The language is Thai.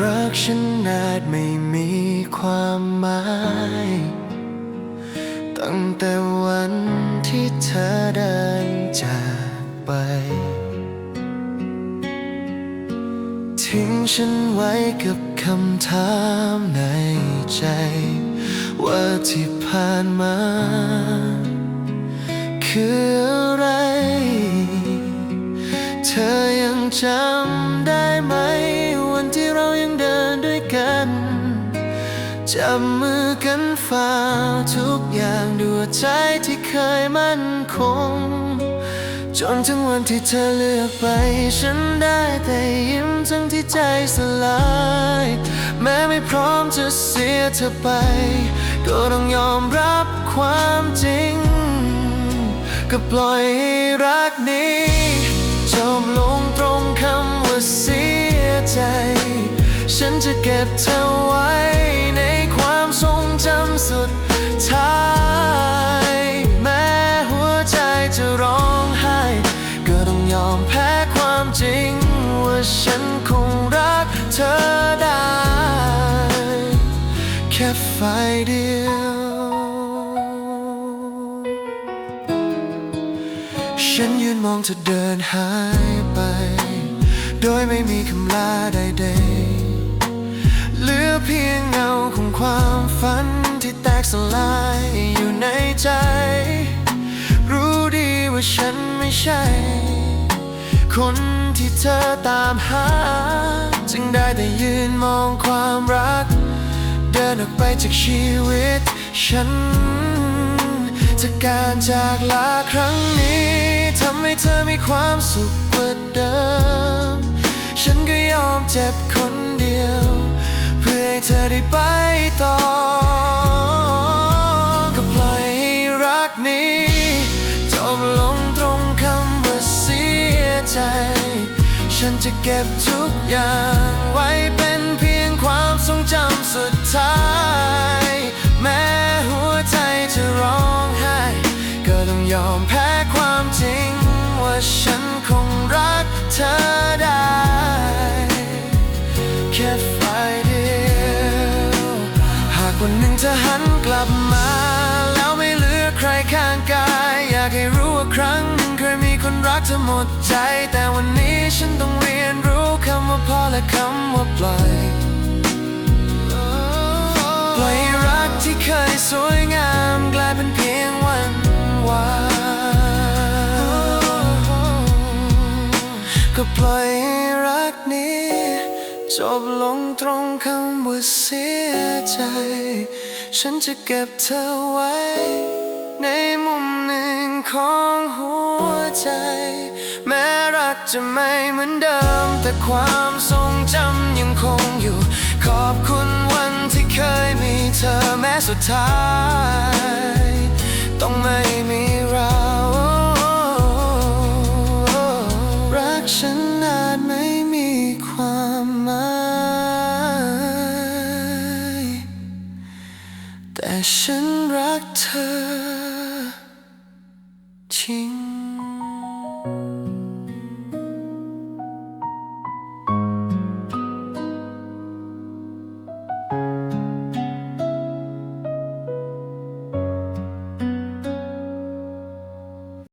รักฉันอาจไม่มีความหมาย ตั้งแต่วันที่เธอเดินจากไป ทิ้งฉันไว้กับคำถามในใจ ว่าที่ผ่านมา คืออะไร เธอยังจำได้ไหม วันที่เรายังเดินด้วยกันจับมือกันฝ่าทุกอย่างด้วยใจที่เคยมั่นคง จนถึงวันที่เธอเลือกไป ฉันได้แต่ยิ้มทั้งที่ใจสลาย แม้ไม่พร้อมจะเสียเธอไป ก็ต้องยอมรับความจริง ก็ปล่อยรักนี้จบลงตรงคำว่าเสียใจ ฉันจะเก็บเธอไว้ มแพ้ความจริง ว่าฉันคงรักเธอได้ แค่ฝ่ายเดียว ฉันยืนมองเธอเดินหายไป โดยไม่มีคำลาใดๆเหลือเพียงเงาของความฝันที่แตกสลายอยู่ในใจ รู้ดีว่าฉันไม่ใช่ คนที่เธอตามหา จึงได้แต่ยืนมองความรัก เดินออกไปจากชีวิตฉันจากการจากลาครั้งนี้ทำให้เธอมีความสุขกว่าเดิม ฉันก็ยอมเจ็บคนเดียว เพื่อให้เธอได้ไป ฉันจะเก็บทุกอย่างไว้เป็นเพียงความทรงจำสุดท้าย แม้หัวใจจะร้องไห้ ก็ต้องยอมแพ้ คนรักเธอหมดใจ แต่วันนี้ฉันต้องเรียนรู้คำว่าพอและคำว่าปล่อยปล่อยรักที่เคยสวยงามกลายเป็นเพียงวันวานก็ปล่อยรักนี้ จบลงตรงคำว่าเสียใจ ฉันจะเก็บเธอไว้ ในมุมหนึ่งของหัว ใจ แม้รักจะไม่เหมือนเดิม แต่ความทรงจำยังคงอยู่ ขอบคุณวันที่เคยมีเธอแม้สุดท้าย ต้องไม่มีเรา รักฉันอาจไม่มีความหมายแต่ฉันรักเธอจริง